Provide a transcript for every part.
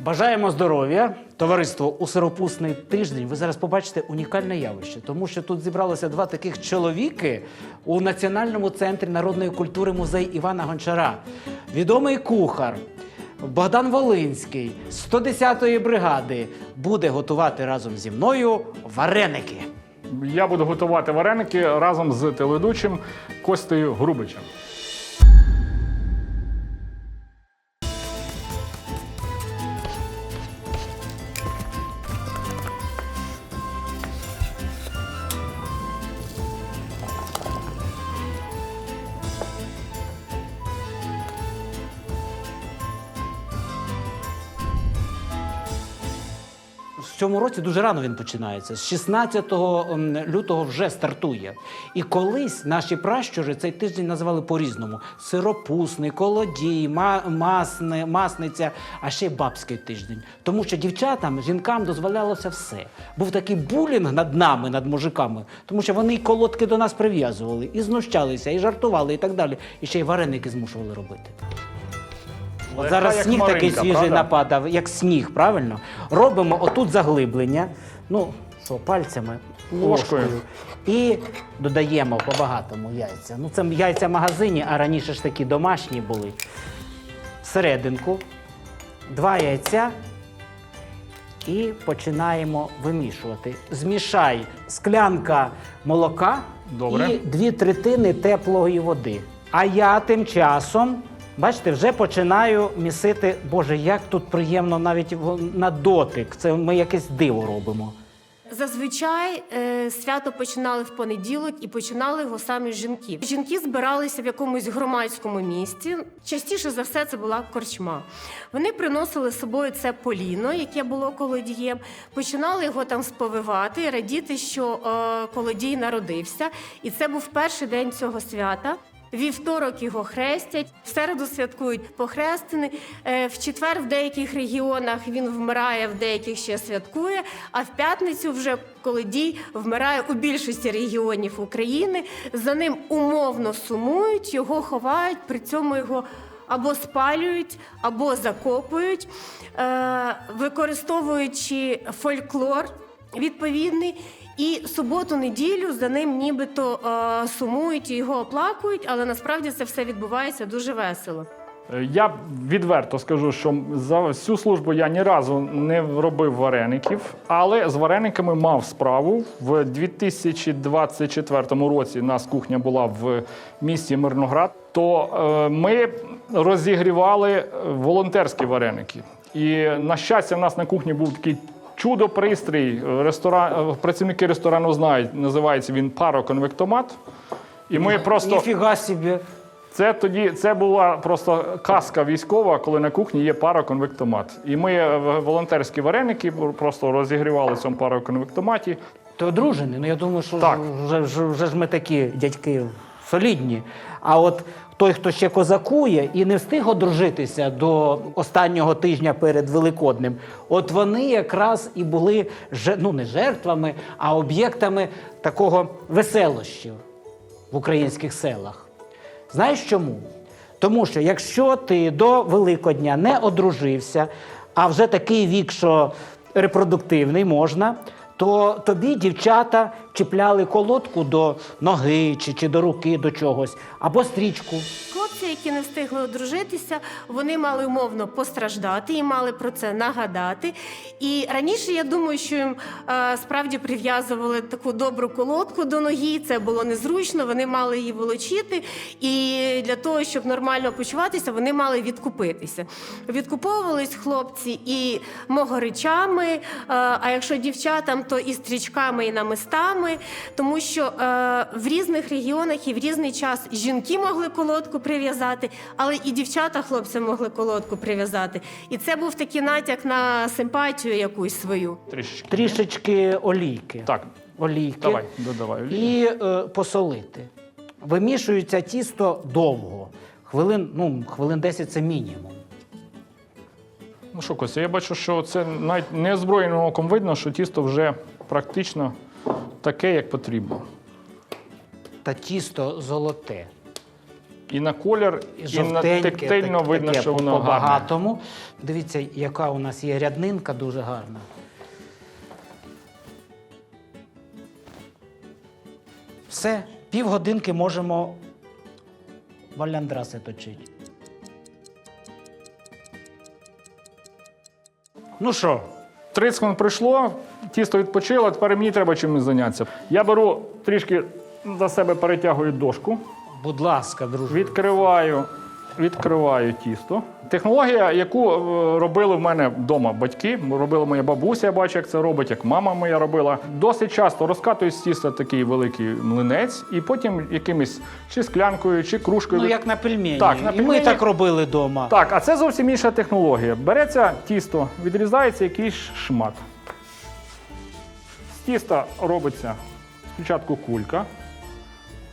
Бажаємо здоров'я, товариство у сиропусний тиждень. Ви зараз побачите унікальне явище, тому що тут зібралося два таких чоловіки у Національному центрі народної культури музей Івана Гончара. Відомий кухар Богдан Волинський з 110-ї бригади буде готувати разом зі мною вареники. Я буду готувати вареники разом з телеведучим Костею Грубичем. Цьому році дуже рано він починається. З 16 лютого вже стартує. І колись наші пращури цей тиждень називали по-різному: сиропусний, колодій, ма- масне, масниця, а ще й бабський тиждень. Тому що дівчатам, жінкам дозволялося все. Був такий булінг над нами, над мужиками, тому що вони й колодки до нас прив'язували, і знущалися, і жартували, і так далі. І ще й вареники змушували робити. От зараз як сніг такий свіжий правда? нападав, як сніг, правильно? Робимо отут заглиблення. Ну, що, пальцями, Ложкою. ложкою. І додаємо по-багатому яйця. Ну, це яйця в магазині, а раніше ж такі домашні були. Всерединку, два яйця. І починаємо вимішувати. Змішай склянка молока Добре. і дві третини теплої води. А я тим часом, бачите, вже починаю місити. Боже, як тут приємно навіть на дотик. Це ми якесь диво робимо. Зазвичай е, свято починали в понеділок і починали його самі жінки. Жінки збиралися в якомусь громадському місці. Частіше за все це була корчма. Вони приносили з собою це поліно, яке було колодієм, починали його там сповивати, радіти, що е, колодій народився. І це був перший день цього свята. Вівторок його хрестять, в середу святкують похрестини. Е, В четвер в деяких регіонах він вмирає, в деяких ще святкує. А в п'ятницю, вже коли дій вмирає у більшості регіонів України. За ним умовно сумують, його ховають, при цьому його або спалюють, або закопують, е, використовуючи фольклор відповідний. І суботу-неділю за ним нібито е, сумують і його оплакують, але насправді це все відбувається дуже весело. Е, Я відверто скажу, що за всю службу я ні разу не робив вареників, але з варениками мав справу. В 2024 році нас кухня була в місті Мирноград. То е, ми розігрівали волонтерські вареники. І на щастя, в нас на кухні був такий чудо-пристрій. Ресторан, працівники ресторану знають, називається він пароконвектомат. І ми просто Ніфіга собі. це тоді це була просто казка військова, коли на кухні є пароконвектомат. І ми е, волонтерські вареники просто розігрівали в цьому пароконвектоматі. Ти одружений? Ну я думаю, що Так. Вже, вже, вже ж ми такі дядьки солідні. А от той, хто ще козакує і не встиг одружитися до останнього тижня перед Великоднем, от вони якраз і були ну, не жертвами, а об'єктами такого веселощів в українських селах. Знаєш чому? Тому що якщо ти до Великодня не одружився, а вже такий вік, що репродуктивний можна, то тобі дівчата чіпляли колодку до ноги чи, чи до руки до чогось, або стрічку. Хлопці, які не встигли одружитися, вони мали умовно постраждати і мали про це нагадати. І раніше я думаю, що їм е, справді прив'язували таку добру колодку до ноги. Це було незручно. Вони мали її волочити. І для того, щоб нормально почуватися, вони мали відкупитися. Відкуповувались хлопці і могоричами. е, а якщо дівчатам, то і стрічками, і намистами, тому що е, в різних регіонах і в різний час жінки могли колодку прив'язати, але і дівчата хлопцям могли колодку прив'язати. І це був такий натяк на симпатію якусь свою. Трішечки. Трішечки олійки. Так, Олійки. давай, додавай. І е, посолити. Вимішується тісто довго. Хвилин, ну, хвилин 10 це мінімум. Ну що, Костя, я бачу, що це навіть неозброєним оком видно, що тісто вже практично таке, як потрібно. Та тісто золоте. і на колір, і, на Жовтеньке, так- видно, таке що воно по-багатому. Дивіться, яка у нас є ряднинка дуже гарна. Все, півгодинки можемо валляндраси точити. Ну що, 30 хвилин прийшло, тісто відпочило, тепер мені треба чимось зайнятися. Я беру трішки за себе перетягую дошку, будь ласка, друже. відкриваю, відкриваю тісто. Технологія, яку е, робили в мене вдома батьки, робила моя бабуся, я бачу, як це робить, як мама моя робила. Досить часто розкатую з тіста такий великий млинець, і потім якимось чи склянкою, чи кружкою. Ну, як на пельмені. Так, на І ми так робили вдома. Так, а це зовсім інша технологія. Береться тісто, відрізається якийсь шмат. З тіста робиться спочатку кулька,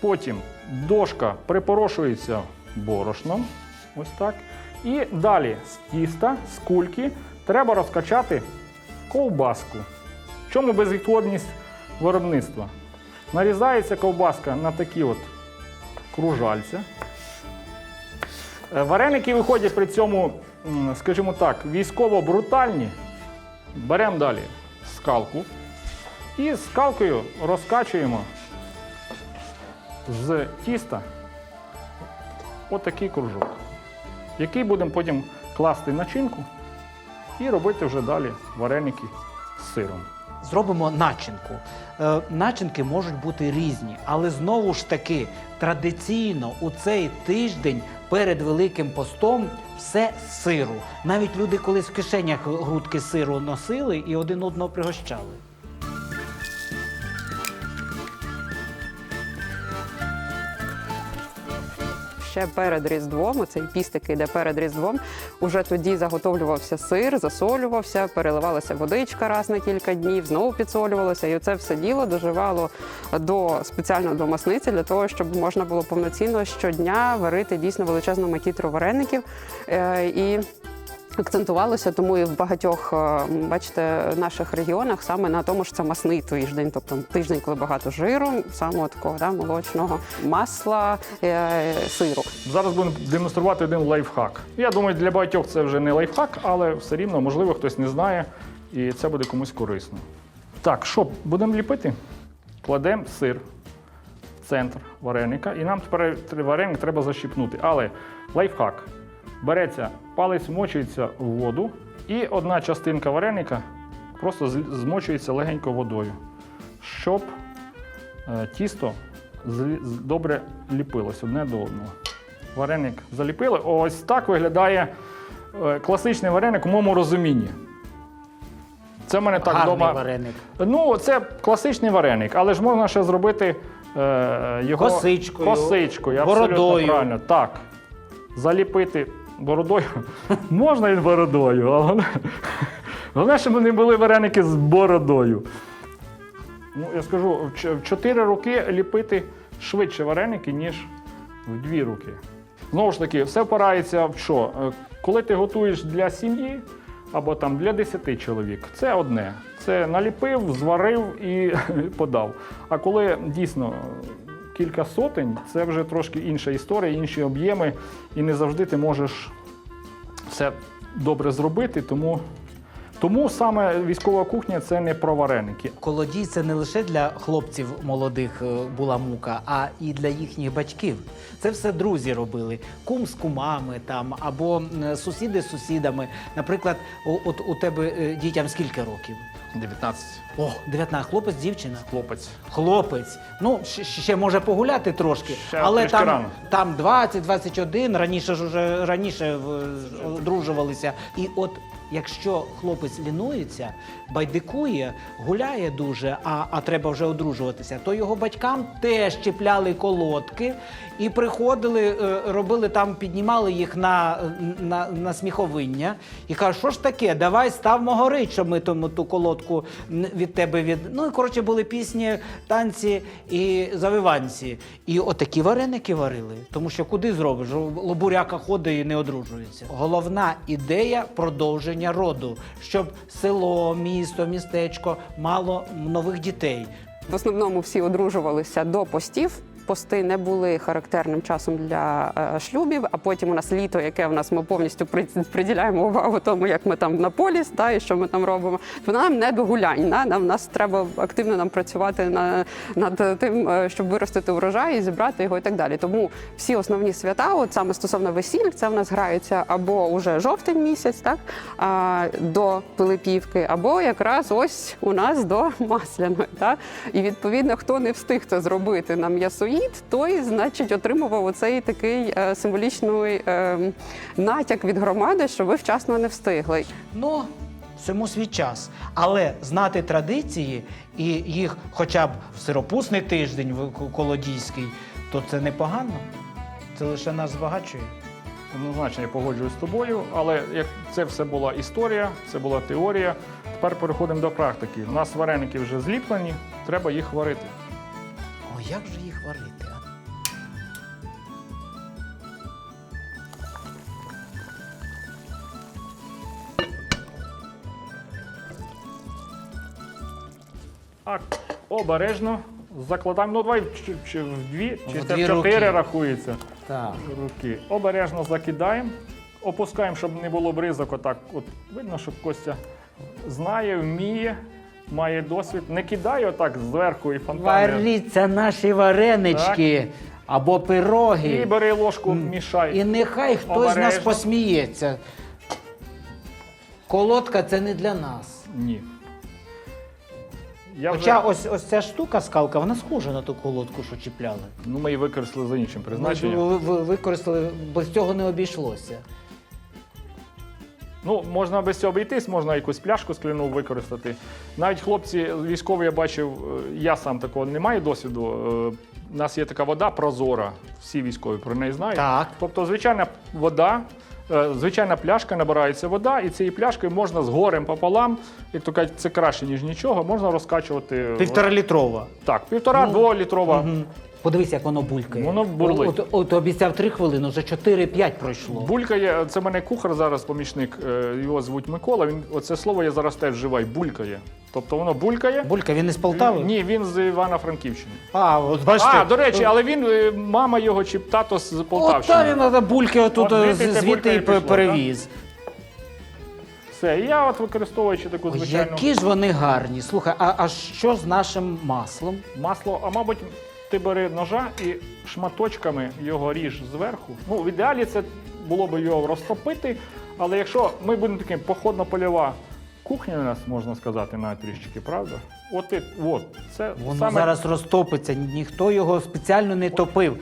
потім дошка припорошується борошном. Ось так. І далі з тіста, з кульки треба розкачати ковбаску. В чому безвідходність виробництва? Нарізається ковбаска на такі от кружальця. Е, Вареники виходять при цьому, скажімо так, військово брутальні. Беремо далі скалку і скалкою розкачуємо з тіста отакий кружок, який будемо потім класти начинку і робити вже далі вареники з сиром. Зробимо начинку. Е, начинки можуть бути різні, але знову ж таки традиційно у цей тиждень перед Великим постом все з сиру. Навіть люди колись в кишенях грудки сиру носили і один одного пригощали. Ще перед Різдвом, цей пістик йде перед Різдвом, уже тоді заготовлювався сир, засолювався, переливалася водичка раз на кілька днів, знову підсолювалося. І це все діло доживало до спеціально до масниці для того, щоб можна було повноцінно щодня варити дійсно величезну макітру вареників. Е, І Акцентувалося тому і в багатьох, е, бачите, наших регіонах саме на тому, що це масний тиждень, тобто тиждень, коли багато жиру, саме такого да, молочного масла, е, сиру. Зараз будемо демонструвати один лайфхак. Я думаю, для багатьох це вже не лайфхак, але все рівно, можливо, хтось не знає, і це буде комусь корисно. Так, що, будемо ліпити? Кладемо сир центр вареника, і нам тепер вареник треба защіпнути. Але лайфхак. Береться, палець вмочується в воду, і одна частинка вареника просто змочується легенько водою, щоб е, тісто добре ліпилось одне до одного. Вареник заліпили. Ось так виглядає е, класичний вареник у моєму розумінні. Це в мене так Гарний вдома. вареник. Ну, це класичний вареник, але ж можна ще зробити е, його Косичкою, косичкою абсолютно бородою. правильно. Так. Заліпити бородою. можна і бородою, але головне- щоб не були вареники з бородою. Ну, я скажу, в ч- 4 роки ліпити швидше вареники, ніж в 2 роки. Знову ж таки, все впирається в що? Е, Коли ти готуєш для сім'ї або там для 10 чоловік, це одне. Це наліпив, зварив і подав. А коли дійсно кілька сотень, це вже трошки інша історія, інші об'єми, і не завжди ти можеш все добре зробити. Тому, тому саме військова кухня це не про вареники. Колодій це не лише для хлопців молодих е, була мука, а і для їхніх батьків. Це все друзі робили. Кум з кумами там або сусіди з сусідами. Наприклад, от у тебе е, дітям скільки років? 19 О, 19. Хлопець, дівчина. хлопець. Хлопець. Ну, ще, ще може погуляти трошки, Ще але там, рано. там 20, 21, раніше ж уже раніше в- одружувалися. І от якщо хлопець лінується, байдикує, гуляє дуже, а, а треба вже одружуватися, то його батькам теж чіпляли колодки і приходили, е, робили там, піднімали їх на, на, на сміховиння і кажуть, що ж таке, давай ставмо горить, щоб ми тому ту колодку від тебе від. Ну і коротше були пісні, танці і завиванці. І отакі вареники варили. Тому що куди зробиш? Лобуряка ходить і не одружується. Головна ідея продовження роду, щоб село, місто, містечко мало нових дітей. В основному всі одружувалися до постів. Пости не були характерним часом для е, шлюбів, а потім у нас літо, яке в нас ми повністю приділяємо увагу тому, як ми там на полі та, і що ми там робимо. Вона нам не до гулянь. На, нам нас треба активно нам працювати на, над тим, е, щоб виростити урожай і зібрати його і так далі. Тому всі основні свята, от саме стосовно весіль, це в нас граються або уже жовтень місяць, так а, до Пилипівки, або якраз ось у нас до масляної. Так? І відповідно, хто не встиг це зробити на м'ясоїд, той, значить, отримував оцей такий е, символічний е, натяк від громади, що ви вчасно не встигли. Ну, всьому свій час. Але знати традиції і їх хоча б в сиропусний тиждень в Ко- Колодійський, то це непогано. Це лише нас збагачує. Однозначно я погоджуюсь з тобою, але як це все була історія, це була теорія. Тепер переходимо до практики. У нас вареники вже зліплені, треба їх варити. Як же їх варити? а? Так, обережно закладаємо. Ну, давай чи, чи в дві, чи В це в чотири руки. рахується. Так. Руки. Обережно закидаємо, опускаємо, щоб не було бризок. Отак. От видно, що Костя знає, вміє, має досвід. Не кидає отак зверху і фонтанує. Варіться наші варенички або пироги. І бери ложку, мішай. І нехай хтось з нас Обережно. посміється. Колодка це не для нас. Ні. Я Хоча вже, ось, ось ця штука скалка, вона схожа на ту колодку, що чіпляли. ну, ми її використали за іншим призначенням. ви- ви- використали, без цього не обійшлося. Ну, можна без цього обійтись, можна якусь пляшку скляну використати. Навіть хлопці військові я бачив, е, я сам такого не маю досвіду. е, У нас є така вода прозора, всі військові про неї знають. Так. Тобто, звичайна вода, е, звичайна пляшка, набирається вода, і цією пляшкою можна з горем пополам, як то кажуть, це краще, ніж нічого, можна розкачувати. Півтора літрова. Так, півтора-дволітрова. Мгм. Подивись, як воно булькає. Воно бурлить. От, от, обіцяв 3 хвилини, вже 4-5 пройшло. Булькає, це в мене кухар зараз, помічник, е, його звуть Микола. Він оце слово я зараз теж вживаю, булькає. Тобто воно булькає. Булька, він із Полтави? Ні, він з Івано-Франківщини. А, от бачите. А, до речі, але він, е, мама його чи тато з От Полтавщини. та він на бульки отут От е, звідти і і пішло, перевіз. Все, і я от використовуючи таку Ой, звичайну Які ж вони гарні. Слухай, а, а що з нашим маслом? масло, а мабуть, ти бери ножа і шматочками його ріж зверху. Ну, в ідеалі це було б його розтопити, але якщо ми будемо таким походно-польова кухня у нас, можна сказати, навіть трішечки, правда? От, і, от це Воно саме зараз розтопиться, ніхто його спеціально не топив.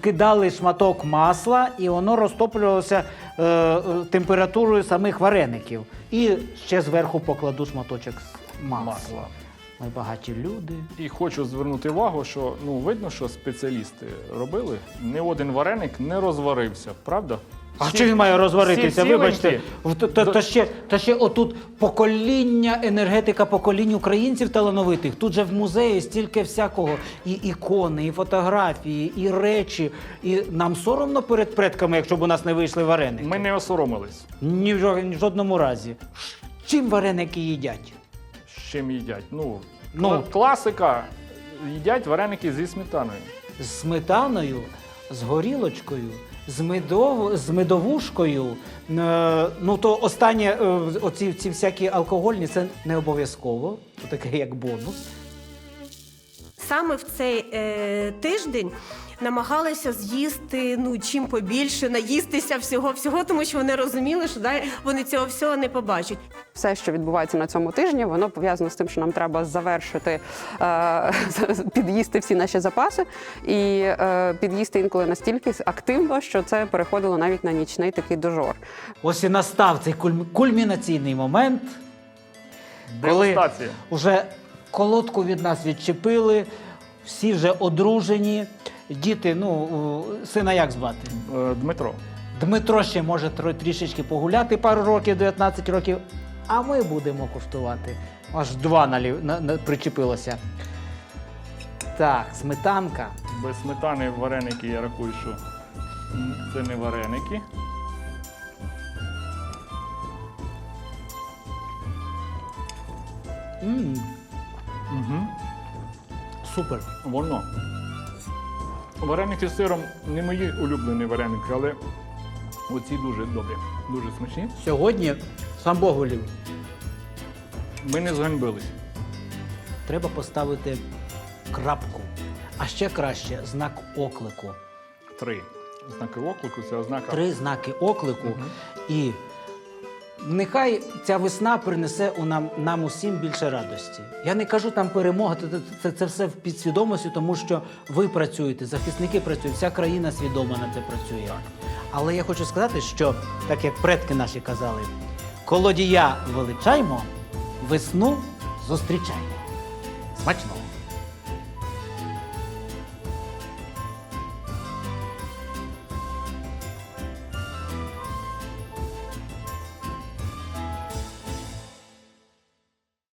Кидали шматок масла, і воно розтоплювалося е, е, температурою самих вареників. І ще зверху покладу шматочок масла. масла. Ми багаті люди. І хочу звернути увагу, що ну видно, що спеціалісти робили. Ні один вареник не розварився, правда? А Всі- що він має розваритися? всі Вибачте. В- та, та, ще, та ще отут покоління, енергетика поколінь українців талановитих. Тут же в музеї стільки всякого. І ікони, і фотографії, і речі. І нам соромно перед предками, якщо б у нас не вийшли вареники. Ми не осоромились, Ні в, жо- ні в жодному разі. Чим вареники їдять? З чим їдять. Ну, Ну. класика. Їдять вареники зі сметаною. З сметаною, з горілочкою, з, медов, з медовушкою. Е, ну то останнє, е, оці ці всякі алкогольні, це не обов'язково. то таке як бонус. Саме в цей е, тиждень намагалися з'їсти ну чим побільше, наїстися всього, всього, тому що вони розуміли, що да, вони цього всього не побачать. все, що відбувається на цьому тижні, воно пов'язано з тим, що нам треба завершити е, під'їсти всі наші запаси і е, під'їсти інколи настільки активно, що це переходило навіть на нічний такий дожор. Ось і настав цей кульм- кульмінаційний момент, коли Дегустація. вже колодку від нас відчепили, всі вже одружені. Діти, ну, сина як звати? Е, Дмитро. Дмитро ще може трішечки погуляти пару років, 19 років, а ми будемо куштувати. Аж два налів, на, на, причепилося. Так, сметанка. Без сметани вареники, я рахую, що це не вареники. м Угу. супер. Воно. Вареники з сиром не мої улюблені вареники, але оці дуже добрі, дуже смачні. Сьогодні сам Бог волів. Ми не зганьбились. Треба поставити крапку, а ще краще знак оклику. Три. Знаки оклику це ознака. Три знаки оклику. І нехай ця весна принесе у нам, нам усім більше радості. Я не кажу там перемога, це, це, це все в підсвідомості, тому що ви працюєте, захисники працюють, вся країна свідомо на це працює. Але я хочу сказати, що так як предки наші казали, колодія величаймо, весну зустрічаймо. Смачного!